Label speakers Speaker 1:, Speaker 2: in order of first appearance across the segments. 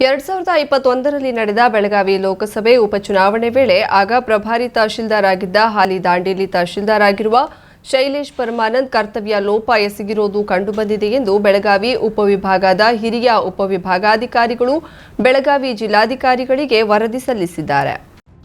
Speaker 1: ಎರಡ್ ಸಾವಿರದ ಇಪ್ಪತ್ತೊಂದರಲ್ಲಿ ನಡೆದ ಬೆಳಗಾವಿ ಲೋಕಸಭೆ ಉಪಚುನಾವಣೆ ವೇಳೆ ಆಗ ಪ್ರಭಾರಿ ತಹಶೀಲ್ದಾರ್ ಆಗಿದ್ದ ಹಾಲಿ ದಾಂಡೇಲಿ ತಹಶೀಲ್ದಾರ್ ಆಗಿರುವ ಶೈಲೇಶ್ ಪರಮಾನಂದ್ ಕರ್ತವ್ಯ ಲೋಪ ಎಸಗಿರೋದು ಕಂಡುಬಂದಿದೆ ಎಂದು ಬೆಳಗಾವಿ ಉಪವಿಭಾಗದ ಹಿರಿಯ ಉಪವಿಭಾಗಾಧಿಕಾರಿಗಳು ಬೆಳಗಾವಿ ಜಿಲ್ಲಾಧಿಕಾರಿಗಳಿಗೆ ವರದಿ ಸಲ್ಲಿಸಿದ್ದಾರೆ.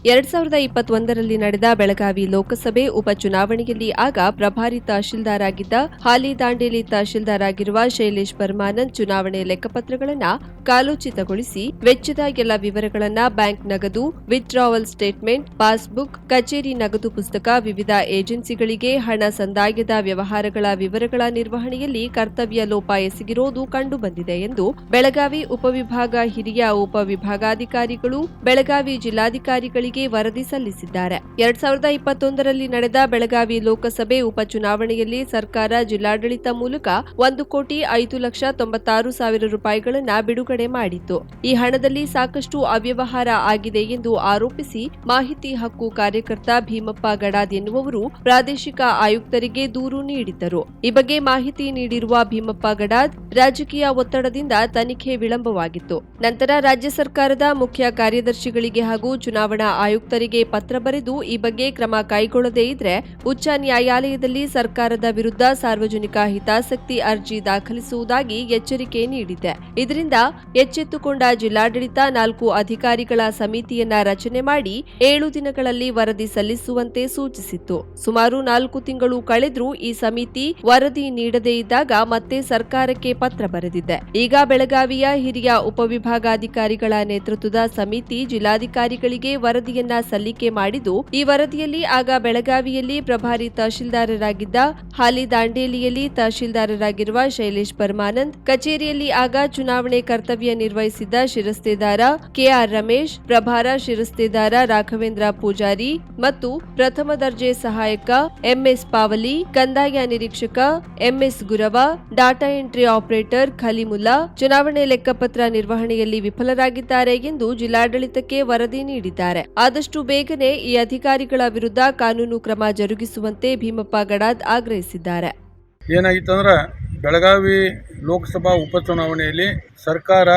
Speaker 1: ಎರಡ್ ಸಾವಿರದ ಇಪ್ಪತ್ತೊಂದರಲ್ಲಿ ನಡೆದ ಬೆಳಗಾವಿ ಲೋಕಸಭೆ ಉಪಚುನಾವಣೆಯಲ್ಲಿ ಆಗ ಪ್ರಭಾರಿ ತಹಶೀಲ್ದಾರ್ ಆಗಿದ್ದ ಹಾಲಿ ದಾಂಡೇಲಿ ತಹಶೀಲ್ದಾರ್ ಆಗಿರುವ ಶೈಲೇಶ್ ಪರಮಾನಂದ್ ಚುನಾವಣೆ ಲೆಕ್ಕಪತ್ರಗಳನ್ನು ಕಾಲೋಚಿತಗೊಳಿಸಿ ವೆಚ್ಚದ ಎಲ್ಲ ವಿವರಗಳನ್ನು ಬ್ಯಾಂಕ್ ನಗದು ವಿತ್ಡ್ರಾವಲ್ ಸ್ಟೇಟ್ಮೆಂಟ್ ಪಾಸ್ಬುಕ್ ಕಚೇರಿ ನಗದು ಪುಸ್ತಕ, ವಿವಿಧ ಏಜೆನ್ಸಿಗಳಿಗೆ ಹಣ ಸಂದಾಯದ ವ್ಯವಹಾರಗಳ ವಿವರಗಳ ನಿರ್ವಹಣೆಯಲ್ಲಿ ಕರ್ತವ್ಯ ಲೋಪ ಎಸಗಿರೋದು ಕಂಡುಬಂದಿದೆ ಎಂದು ಬೆಳಗಾವಿ ಉಪವಿಭಾಗ ಹಿರಿಯ ಉಪವಿಭಾಗಾಧಿಕಾರಿಗಳು, ಬೆಳಗಾವಿ ಜಿಲ್ಲಾಧಿಕಾರಿಗಳಿಗೆ ವರದಿ ಸಲ್ಲಿಸಿದ್ದಾರೆ. ಎರಡ್ ಸಾವಿರದ ಇಪ್ಪತ್ತೊಂದರಲ್ಲಿ ನಡೆದ ಬೆಳಗಾವಿ ಲೋಕಸಭೆ ಉಪಚುನಾವಣೆಯಲ್ಲಿ ಸರ್ಕಾರ ಜಿಲ್ಲಾಡಳಿತ ಮೂಲಕ ಒಂದು ಕೋಟಿ ಐದು ಲಕ್ಷ ತೊಂಬತ್ತಾರು ಸಾವಿರ ರೂಪಾಯಿಗಳನ್ನು ಬಿಡುಗಡೆ ಮಾಡಿತ್ತು. ಈ ಹಣದಲ್ಲಿ ಸಾಕಷ್ಟು ಅವ್ಯವಹಾರ ಆಗಿದೆ ಎಂದು ಆರೋಪಿಸಿ ಮಾಹಿತಿ ಹಕ್ಕು ಕಾರ್ಯಕರ್ತ ಭೀಮಪ್ಪ ಗಡಾದ್ ಎನ್ನುವವರು ಪ್ರಾದೇಶಿಕ ಆಯುಕ್ತರಿಗೆ ದೂರು ನೀಡಿದ್ದರು. ಈ ಬಗ್ಗೆ ಮಾಹಿತಿ ನೀಡಿರುವ ಭೀಮಪ್ಪ ಗಡಾದ್, ರಾಜಕೀಯ ಒತ್ತಡದಿಂದ ತನಿಖೆ ವಿಳಂಬವಾಗಿತ್ತು. ನಂತರ ರಾಜ್ಯ ಸರ್ಕಾರದ ಮುಖ್ಯ ಕಾರ್ಯದರ್ಶಿಗಳಿಗೆ ಹಾಗೂ ಚುನಾವಣಾ ಆಯುಕ್ತರಿಗೆ ಪತ್ರ ಬರೆದು ಈ ಬಗ್ಗೆ ಕ್ರಮ ಕೈಗೊಳ್ಳದೇ ಇದ್ರೆ ಉಚ್ಚ ನ್ಯಾಯಾಲಯದಲ್ಲಿ ಸರ್ಕಾರದ ವಿರುದ್ಧ ಸಾರ್ವಜನಿಕ ಹಿತಾಸಕ್ತಿ ಅರ್ಜಿ ದಾಖಲಿಸುವುದಾಗಿ ಎಚ್ಚರಿಕೆ ನೀಡಿದೆ. ಇದರಿಂದ ಎಚ್ಚೆತ್ತುಕೊಂಡ ಜಿಲ್ಲಾಡಳಿತ ನಾಲ್ಕು ಅಧಿಕಾರಿಗಳ ಸಮಿತಿಯನ್ನ ರಚನೆ ಮಾಡಿ ಏಳು ದಿನಗಳಲ್ಲಿ ವರದಿ ಸಲ್ಲಿಸುವಂತೆ ಸೂಚಿಸಿತ್ತು. ಸುಮಾರು ನಾಲ್ಕು ತಿಂಗಳು ಕಳೆದ್ರೂ ಈ ಸಮಿತಿ ವರದಿ ನೀಡದೇ ಇದ್ದಾಗ ಮತ್ತೆ ಸರ್ಕಾರಕ್ಕೆ ಪತ್ರ ಬರೆದಿದೆ. ಈಗ ಬೆಳಗಾವಿಯ ಹಿರಿಯ ಉಪವಿಭಾಗಾಧಿಕಾರಿಗಳ ನೇತೃತ್ವದ ಸಮಿತಿ ಜಿಲ್ಲಾಧಿಕಾರಿಗಳಿಗೆ ವರದಿಯನ್ನ ಸಲ್ಲಿಕೆ ಮಾಡಿದ್ದು, ಈ ವರದಿಯಲ್ಲಿ ಆಗ ಬೆಳಗಾವಿಯಲ್ಲಿ ಪ್ರಭಾರಿ ತಹಶೀಲ್ದಾರರಾಗಿದ್ದ ಹಾಲಿ ದಾಂಡೇಲಿಯಲ್ಲಿ ತಹಶೀಲ್ದಾರರಾಗಿರುವ ಶೈಲೇಶ್ ಪರಮಾನಂದ್, ಕಚೇರಿಯಲ್ಲಿ ಆಗ ಚುನಾವಣೆ ಕರ್ತವ್ಯ ನಿರ್ವಹಿಸಿದ್ದ ಶಿರಸ್ತೇದಾರ ಕೆಆರ್ ರಮೇಶ್, ಪ್ರಭಾರ ಶಿರಸ್ತೇದಾರ ರಾಘವೇಂದ್ರ ಪೂಜಾರಿ ಮತ್ತು ಪ್ರಥಮ ದರ್ಜೆ ಸಹಾಯಕ ಎಂಎಸ್ ಪಾವಲಿ, ಕಂದಾಯ ನಿರೀಕ್ಷಕ M S Gurava, data entry operator Khaleemulla ಚುನಾವಣೆ ಲೆಕ್ಕಪತ್ರ ನಿರ್ವಹಣೆಯಲ್ಲಿ ವಿಫಲರಾಗಿದ್ದಾರೆ ಎಂದು ಜಿಲ್ಲಾಡಳಿತಕ್ಕೆ ವರದಿ ನೀಡಿದ್ದಾರೆ. ಆದಷ್ಟು ಬೇಗನೆ ಈ ಅಧಿಕಾರಿಗಳ ವಿರುದ್ಧ ಕಾನೂನು ಕ್ರಮ ಜರುಗಿಸುವಂತೆ ಭೀಮಪ್ಪ ಗಡಾದ್ ಆಗ್ರಹಿಸಿದ್ದಾರೆ.
Speaker 2: ಏನಾಗಿತ್ತಂದ್ರೆ ಬೆಳಗಾವಿ ಲೋಕಸಭಾ ಉಪಚುನಾವಣೆಯಲ್ಲಿ ಸರ್ಕಾರ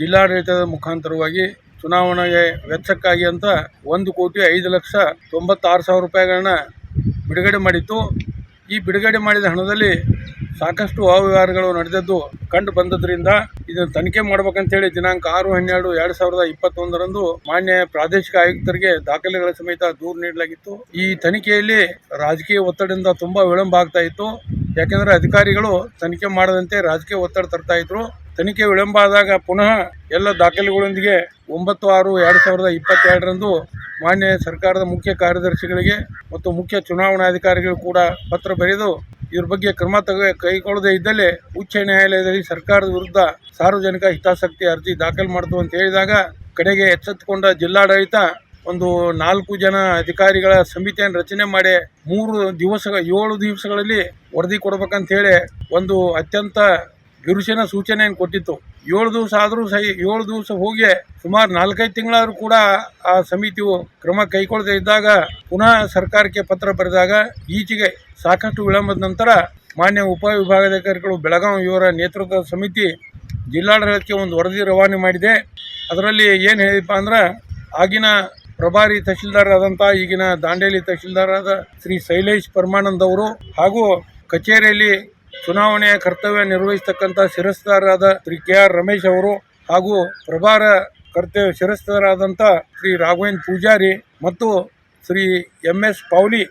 Speaker 2: ಜಿಲ್ಲಾಡಳಿತದ ಮುಖಾಂತರವಾಗಿ ಚುನಾವಣೆಗೆ ವೆಚ್ಚಕ್ಕಾಗಿ ಅಂತ ಒಂದು ಕೋಟಿ ಐದು ಲಕ್ಷ ತೊಂಬತ್ತಾರು ಸಾವಿರ ರೂಪಾಯಿಗಳನ್ನ ಬಿಡುಗಡೆ ಮಾಡಿತ್ತು. ಈ ಬಿಡುಗಡೆ ಮಾಡಿದ ಹಣದಲ್ಲಿ ಸಾಕಷ್ಟು ಅವ್ಯವಹಾರಗಳು ನಡೆದದ್ದು ಕಂಡು ಬಂದದ್ರಿಂದ ಇದನ್ನು ತನಿಖೆ ಮಾಡ್ಬೇಕಂತೇಳಿ ದಿನಾಂಕ ಆರು, ಹನ್ನೆರಡು, ಎರಡು ಸಾವಿರದ ಇಪ್ಪತ್ತೊಂದರಂದು ಮಾನ್ಯ ಪ್ರಾದೇಶಿಕ ಆಯುಕ್ತರಿಗೆ ದಾಖಲೆಗಳ ಸಮೇತ ದೂರು ನೀಡಲಾಗಿತ್ತು. ಈ ತನಿಖೆಯಲ್ಲಿ ರಾಜಕೀಯ ಒತ್ತಡದಿಂದ ತುಂಬಾ ವಿಳಂಬ ಆಗ್ತಾ ಇತ್ತು. ಯಾಕೆಂದ್ರೆ ಅಧಿಕಾರಿಗಳು ತನಿಖೆ ಮಾಡದಂತೆ ರಾಜಕೀಯ ಒತ್ತಡ ತರ್ತಾ ಇದ್ರು. ತನಿಖೆ ವಿಳಂಬ ಆದಾಗ ಪುನಃ ಎಲ್ಲ ದಾಖಲೆಗಳೊಂದಿಗೆ ಒಂಬತ್ತು ಆರು ಎರಡು ಸಾವಿರದ ಇಪ್ಪತ್ತೆರಡರಂದು ಮಾನ್ಯ ಸರ್ಕಾರದ ಮುಖ್ಯ ಕಾರ್ಯದರ್ಶಿಗಳಿಗೆ ಮತ್ತು ಮುಖ್ಯ ಚುನಾವಣಾಧಿಕಾರಿಗಳು ಕೂಡ ಪತ್ರ ಬರೆದು ಇದ್ರ ಬಗ್ಗೆ ಕ್ರಮ ತಗ, ಕೈಗೊಳ್ಳದೇ ಇದ್ದಲ್ಲಿ ಉಚ್ಚ ನ್ಯಾಯಾಲಯದಲ್ಲಿ ಸರ್ಕಾರದ ವಿರುದ್ಧ ಸಾರ್ವಜನಿಕ ಹಿತಾಸಕ್ತಿ ಅರ್ಜಿ ದಾಖಲು ಮಾಡಿತು ಅಂತ ಹೇಳಿದಾಗ ಕಡೆಗೆ ಎಚ್ಚೆತ್ತುಕೊಂಡ ಜಿಲ್ಲಾಡಳಿತ ಒಂದು ನಾಲ್ಕು ಜನ ಅಧಿಕಾರಿಗಳ ಸಮಿತಿಯನ್ನು ರಚನೆ ಮಾಡಿ ಮೂರು ದಿವಸ, ಏಳು ದಿವಸಗಳಲ್ಲಿ ವರದಿ ಕೊಡ್ಬೇಕಂತ ಹೇಳಿ ಒಂದು ಅತ್ಯಂತ ಬಿರುಸಿನ ಸೂಚನೆಯನ್ನು ಕೊಟ್ಟಿತ್ತು. ಏಳು ದಿವಸ ಆದರೂ ಸಹ, ಏಳು ದಿವಸ ಹೋಗಿ ಸುಮಾರು ನಾಲ್ಕೈದು ತಿಂಗಳಾದರೂ ಕೂಡ ಆ ಸಮಿತಿಯು ಕ್ರಮ ಕೈಗೊಳ್ಳದೇ ಇದ್ದಾಗ ಪುನಃ ಸರ್ಕಾರಕ್ಕೆ ಪತ್ರ ಬರೆದಾಗ ಈಚೆಗೆ ಸಾಕಷ್ಟು ವಿಳಂಬದ ನಂತರ ಮಾನ್ಯ ಉಪವಿಭಾಗಾಧಿಕಾರಿಗಳು ಬೆಳಗಾವಿ ಇವರ ನೇತೃತ್ವದ ಸಮಿತಿ ಜಿಲ್ಲಾಡಳಿತಕ್ಕೆ ಒಂದು ವರದಿ ರವಾನೆ ಮಾಡಿದೆ. ಅದರಲ್ಲಿ ಏನು ಹೇಳಿದಪ್ಪ ಅಂದ್ರೆ ಆಗಿನ ಪ್ರಭಾರಿ ತಹಶೀಲ್ದಾರ್ ಆದಂಥ ಈಗಿನ ದಾಂಡೇಲಿ ತಹಶೀಲ್ದಾರ್ ಆದ ಶ್ರೀ ಶೈಲೇಶ್ ಪರಮಾನಂದ್ ಅವರು ಹಾಗೂ ಕಚೇರಿಯಲ್ಲಿ ಚುನಾವಣೆಯ ಕರ್ತವ್ಯ ನಿರ್ವಹಿಸತಕ್ಕಂಥ ಶಿರಸ್ತಾರಾದ ಶ್ರೀ ಕೆ ಆರ್ ರಮೇಶ್ ಅವರು ಹಾಗೂ ಪ್ರಭಾರ ಕರ್ತವ್ಯ ಶಿರಸ್ತರಾದಂಥ ಶ್ರೀ ರಾಘವೇಂದ್ರ ಪೂಜಾರಿ ಮತ್ತು ಶ್ರೀ ಎಂ ಎಸ್ ಪೌಲಿ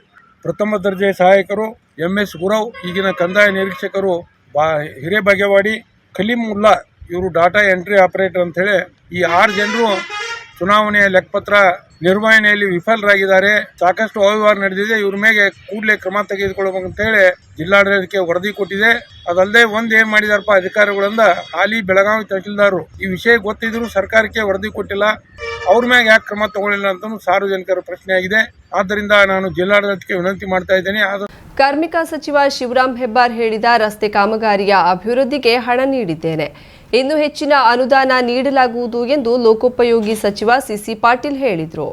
Speaker 2: ಪ್ರಥಮ ದರ್ಜೆ ಸಹಾಯಕರು, ಎಂ ಎಸ್ ಗುರವ್, ಈಗಿನ ಕಂದಾಯ ನಿರೀಕ್ಷಕರು ಬಾ ಹಿರೇಬಾಗೇವಾಡಿ, ಖಲೀಂ ಮುಲ್ಲಾ ಇವರು ಡಾಟಾ ಎಂಟ್ರಿ ಆಪರೇಟರ್ ಅಂತ ಹೇಳಿ ಈ ಆರು ಜನರು ಚುನಾವಣೆಯ ಲೆಕ್ಕಪತ್ರ ನಿರ್ವಹಣೆಯಲ್ಲಿ ವಿಫಲರಾಗಿದ್ದಾರೆ. ಸಾಕಷ್ಟು ಅವ್ಯವಹಾರ ನಡೆದಿದೆ. ಇವ್ರ ಮೇಲೆ ಕೂಡಲೇ ಕ್ರಮ ತೆಗೆದುಕೊಳ್ಬೇಕು ಹೇಳಿ ಜಿಲ್ಲಾಡಳಿತಕ್ಕೆ ವರದಿ ಕೊಟ್ಟಿದೆ. ಅದಲ್ಲದೆ ಒಂದ್ ಏನ್ ಮಾಡಿದಾರಪ್ಪ ಅಧಿಕಾರಿಗಳಿಂದ ಹಾಲಿ ಬೆಳಗಾವಿ ತಹಶೀಲ್ದಾರರು ಈ ವಿಷಯ ಗೊತ್ತಿದ್ರು ಸರ್ಕಾರಕ್ಕೆ ವರದಿ ಕೊಟ್ಟಿಲ್ಲ. ಅವ್ರ ಮ್ಯಾಗ ಯಾಕೆ ಕ್ರಮ ತಗೊಳ್ಳಿಲ್ಲ ಅಂತ ಸಾರ್ವಜನಿಕರ ಪ್ರಶ್ನೆಯಾಗಿದೆ ಆದ್ದರಿಂದ ನಾನು ಜಿಲ್ಲಾಡಳಿತಕ್ಕೆ ವಿನಂತಿ ಮಾಡ್ತಾ ಇದ್ದೇನೆ.
Speaker 1: ಕಾರ್ಮಿಕ ಸಚಿವ ಶಿವರಾಮ್ ಹೆಬ್ಬಾರ್ ಹೇಳಿದ ರಸ್ತೆ ಕಾಮಗಾರಿಯ ಅಭಿವೃದ್ಧಿಗೆ ಹಣ ನೀಡಿದ್ದೇನೆ. ಇನ್ನು ಹೆಚ್ಚಿನ ಅನುದಾನ ನೀಡಲಾಗುವುದು ಎಂದು ಲೋಕೋಪಯೋಗಿ ಸಚಿವ ಸಿಸಿ ಪಾಟೀಲ್ ಹೇಳಿದರು.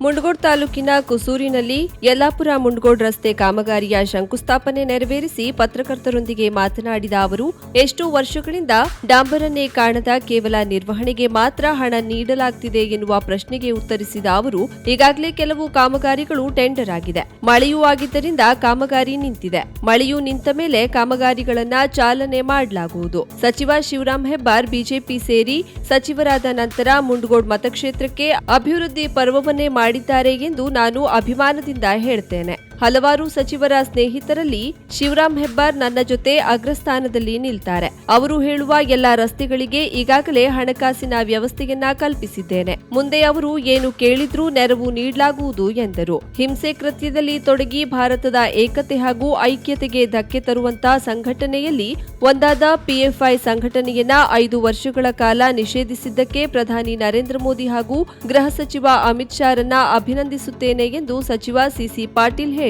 Speaker 1: ಮುಂಡಗೋಡ್ ತಾಲೂಕಿನ ಕುಸೂರಿನಲ್ಲಿ ಯಲ್ಲಾಪುರ ಮುಂಡಗೋಡ್ ರಸ್ತೆ ಕಾಮಗಾರಿಯ ಶಂಕುಸ್ಥಾಪನೆ ನೆರವೇರಿಸಿ ಪತ್ರಕರ್ತರೊಂದಿಗೆ ಮಾತನಾಡಿದ ಅವರು, ಎಷ್ಟು ವರ್ಷಗಳಿಂದ ಡಾಂಬರನ್ನೇ ಕಾಣದ ಕೇವಲ ನಿರ್ವಹಣೆಗೆ ಮಾತ್ರ ಹಣ ನೀಡಲಾಗ್ತಿದೆ ಎನ್ನುವ ಪ್ರಶ್ನೆಗೆ ಉತ್ತರಿಸಿದ ಅವರು, ಈಗಾಗಲೇ ಕೆಲವು ಕಾಮಗಾರಿಗಳು ಟೆಂಡರ್ ಆಗಿದೆ. ಮಳೆಯೂ ಆಗಿದ್ದರಿಂದ ಕಾಮಗಾರಿ ನಿಂತಿದೆ. ಮಳೆಯೂ ನಿಂತ ಮೇಲೆ ಕಾಮಗಾರಿಗಳನ್ನ ಚಾಲನೆ ಮಾಡಲಾಗುವುದು. ಸಚಿವ ಶಿವರಾಮ್ ಹೆಬ್ಬಾರ್ ಬಿಜೆಪಿ ಸೇರಿ ಸಚಿವರಾದ ನಂತರ ಮುಂಡಗೋಡ್ ಮತಕ್ಷೇತ್ರಕ್ಕೆ ಅಭಿವೃದ್ಧಿ ಪರ್ವವನ್ನೇ ಮಾಡಿದ್ದಾರೆ ಎಂದು ನಾನು ಅಭಿಮಾನದಿಂದ ಹೇಳ್ತೇನೆ. ಹಲವಾರು ಸಚಿವರ ಸ್ನೇಹಿತರಲ್ಲಿ ಶಿವರಾಮ್ ಹೆಬ್ಬಾರ್ ನನ್ನ ಜೊತೆ ಅಗ್ರಸ್ಥಾನದಲ್ಲಿ ನಿಲ್ತಾರೆ. ಅವರು ಹೇಳುವ ಎಲ್ಲಾ ರಸ್ತೆಗಳಿಗೆ ಈಗಾಗಲೇ ಹಣಕಾಸಿನ ವ್ಯವಸ್ಥೆಯನ್ನ ಕಲ್ಪಿಸಿದ್ದೇನೆ. ಮುಂದೆ ಅವರು ಏನು ಕೇಳಿದ್ರೂ ನೆರವು ನೀಡಲಾಗುವುದು ಎಂದರು. ಹಿಂಸೆ ಕೃತ್ಯದಲ್ಲಿ ತೊಡಗಿ ಭಾರತದ ಏಕತೆ ಹಾಗೂ ಐಕ್ಯತೆಗೆ ಧಕ್ಕೆ ತರುವಂತ ಸಂಘಟನೆಯಲ್ಲಿ ಒಂದಾದ ಪಿಎಫ್ಐ ಸಂಘಟನೆಯನ್ನ ಐದು ವರ್ಷಗಳ ಕಾಲ ನಿಷೇಧಿಸಿದ್ದಕ್ಕೆ ಪ್ರಧಾನಿ ನರೇಂದ್ರ ಮೋದಿ ಹಾಗೂ ಗೃಹ ಸಚಿವ ಅಮಿತ್ ಶಾರನ್ನ ಅಭಿನಂದಿಸುತ್ತೇನೆ ಎಂದು ಸಚಿವ ಸಿಸಿ ಪಾಟೀಲ್ ಹೇಳಿದರು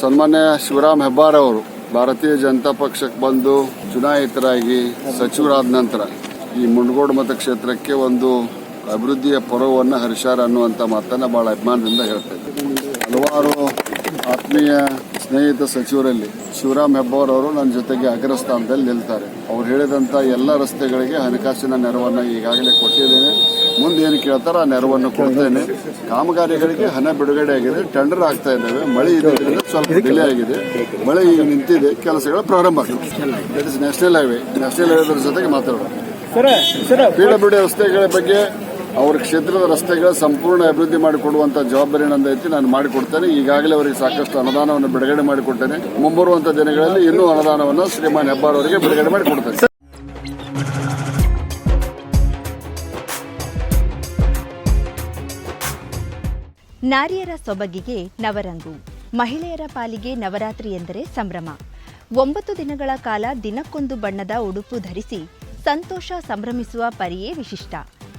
Speaker 3: ಸನ್ಮಾನ್ಯ ಶಿವರಾಮ್ ಹೆಬ್ಬಾರ್ ಅವರು ಭಾರತೀಯ ಜನತಾ ಪಕ್ಷಕ್ಕೆ ಬಂದು ಚುನಾಯಿತರಾಗಿ ಸಚಿವರಾದ ನಂತರ ಈ ಮುಂಡಗೋಡು ಮತಕ್ಷೇತ್ರಕ್ಕೆ ಒಂದು ಅಭಿವೃದ್ಧಿಯ ಪರ್ವವನ್ನು ಹರಿಸಾರ ಅನ್ನುವಂಥ ಮಾತನ್ನು ಭಾಳ ಅಭಿಮಾನದಿಂದ ಹೇಳ್ತೇನೆ ಹಲವಾರು ಆತ್ಮೀಯ ಸ್ನೇಹಿತ ಸಚಿವರಲ್ಲಿ ಶಿವರಾಮ್ ಹೆಬ್ಬಾರ್ ಅವರು ನನ್ನ ಜೊತೆಗೆ ಅಗ್ರಸ್ಥಾನದಲ್ಲಿ ನಿಲ್ತಾರೆ. ಅವ್ರು ಹೇಳಿದಂಥ ಎಲ್ಲ ರಸ್ತೆಗಳಿಗೆ ಹಣಕಾಸಿನ ನೆರವನ್ನು ಈಗಾಗಲೇ ಕೊಟ್ಟಿದ್ದೇನೆ. ಮುಂದೆ ಏನು ಕೇಳ್ತಾರೆ ಆ ನೆರವನ್ನು ಕೊಡ್ತೇನೆ. ಕಾಮಗಾರಿಗಳಿಗೆ ಹಣ ಬಿಡುಗಡೆ ಆಗಿದೆ ಟೆಂಡರ್ ಆಗ್ತಾ ಇದ್ದಾವೆ. ಮಳೆ ಇರೋದ್ರಿಂದ ಸ್ವಲ್ಪ ಡಿಲೇ ಆಗಿದೆ. ಮಳೆ ಈಗ ನಿಂತಿದೆ ಕೆಲಸಗಳು ಪ್ರಾರಂಭ ಆಗ್ತದೆ that is national highway national ಹೈವೇದ್ರ ಜೊತೆಗೆ ಮಾತಾಡೋಣ. ಪಿಡಬ್ಲ್ಯೂಡಿ ರಸ್ತೆಗಳ ಬಗ್ಗೆ ಅವ್ರ ಕ್ಷೇತ್ರದ ರಸ್ತೆಗಳ ಸಂಪೂರ್ಣ ಅಭಿವೃದ್ಧಿ ಮಾಡಿಕೊಡುವಂತ ಜವಾಬ್ದಾರಿ ನಂದೈತಿ ನಾನು ಮಾಡಿಕೊಡ್ತೇನೆ. ಈಗಾಗಲೇ ಅವರಿಗೆ ಸಾಕಷ್ಟು ಅನುದಾನವನ್ನು ಬಿಡುಗಡೆ ಮಾಡಿಕೊಡ್ತೇನೆ. ಮುಂಬರುವಂತ ದಿನಗಳಲ್ಲಿ ಇನ್ನೂ ಅನುದಾನವನ್ನು ಶ್ರೀಮಾನ್ ಹೆಬ್ಬಾರ್ ಅವರಿಗೆ ಬಿಡುಗಡೆ ಮಾಡಿಕೊಡ್ತೇನೆ
Speaker 4: ನಾರಿಯರ ಸೊಬಗಿಗೆ ನವರಂಗು, ಮಹಿಳೆಯರ ಪಾಲಿಗೆ ನವರಾತ್ರಿ ಎಂದರೆ ಸಂಭ್ರಮ. ಒಂಬತ್ತು ದಿನಗಳ ಕಾಲ ದಿನಕ್ಕೊಂದು ಬಣ್ಣದ ಉಡುಪು ಧರಿಸಿ ಸಂತೋಷ ಸಂಭ್ರಮಿಸುವ ಪರಿಯೇ ವಿಶಿಷ್ಟ.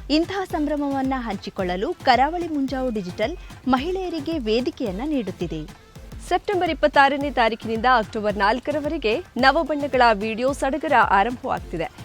Speaker 4: ಇಂತಹ ಸಂಭ್ರಮವನ್ನ ಹಂಚಿಕೊಳ್ಳಲು ಕರಾವಳಿ ಮುಂಜಾವು ಡಿಜಿಟಲ್ ಮಹಿಳೆಯರಿಗೆ ವೇದಿಕೆಯನ್ನ ನೀಡುತ್ತಿದೆ.
Speaker 1: ಸೆಪ್ಟೆಂಬರ್ ಇಪ್ಪತ್ತಾರನೇ ತಾರೀಕಿನಿಂದ ಅಕ್ಟೋಬರ್ ನಾಲ್ಕರವರೆಗೆ ನವಬಣ್ಣಗಳ ವಿಡಿಯೋ ಸಡಗರ ಆರಂಭವಾಗ್ತಿದೆ.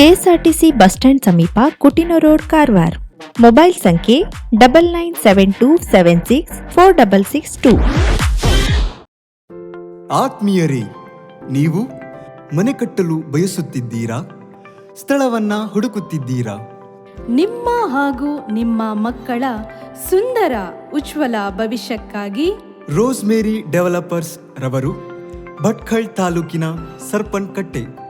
Speaker 5: K S R T C bus stand ಸಮೀಪ ಕುಟಿನ ರೋಡ್ ಕಾರವಾರ್. ಮೊಬೈಲ್ ಸಂಖ್ಯೆ double nine seven two seven six four double six two
Speaker 6: ಆತ್ಮೀಯರೇ ನೀವು ಮನೆ ಕಟ್ಟಲು ಬಯಸುತ್ತಿದ್ದೀರಾ? ಸ್ಥಳವನ್ನ ಹುಡುಕುತ್ತಿದ್ದೀರಾ?
Speaker 7: ನಿಮ್ಮ ಹಾಗೂ ನಿಮ್ಮ ಮಕ್ಕಳ ಸುಂದರ ಉಜ್ವಲ ಭವಿಷ್ಯಕ್ಕಾಗಿ
Speaker 6: ರೋಸ್ಮೇರಿ ಡೆವಲಪರ್ಸ್ ರವರು ಭಟ್ಕಳ್ ತಾಲೂಕಿನ ಸರ್ಪನ್ಕಟ್ಟೆ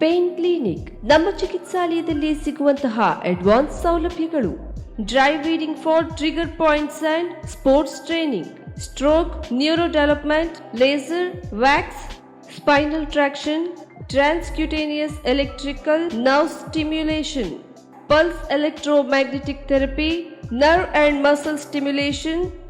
Speaker 1: ಪೇನ್ ಕ್ಲಿನಿಕ್ ನಮ್ಮ ಚಿಕಿತ್ಸಾಲಯದಲ್ಲಿ ಸಿಗುವಂತಹ ಅಡ್ವಾನ್ಸ್ ಸೌಲಭ್ಯಗಳು dry needling for trigger points and sports training stroke neuro development laser wax spinal traction transcutaneous electrical nerve stimulation pulse electromagnetic therapy, nerve and muscle stimulation,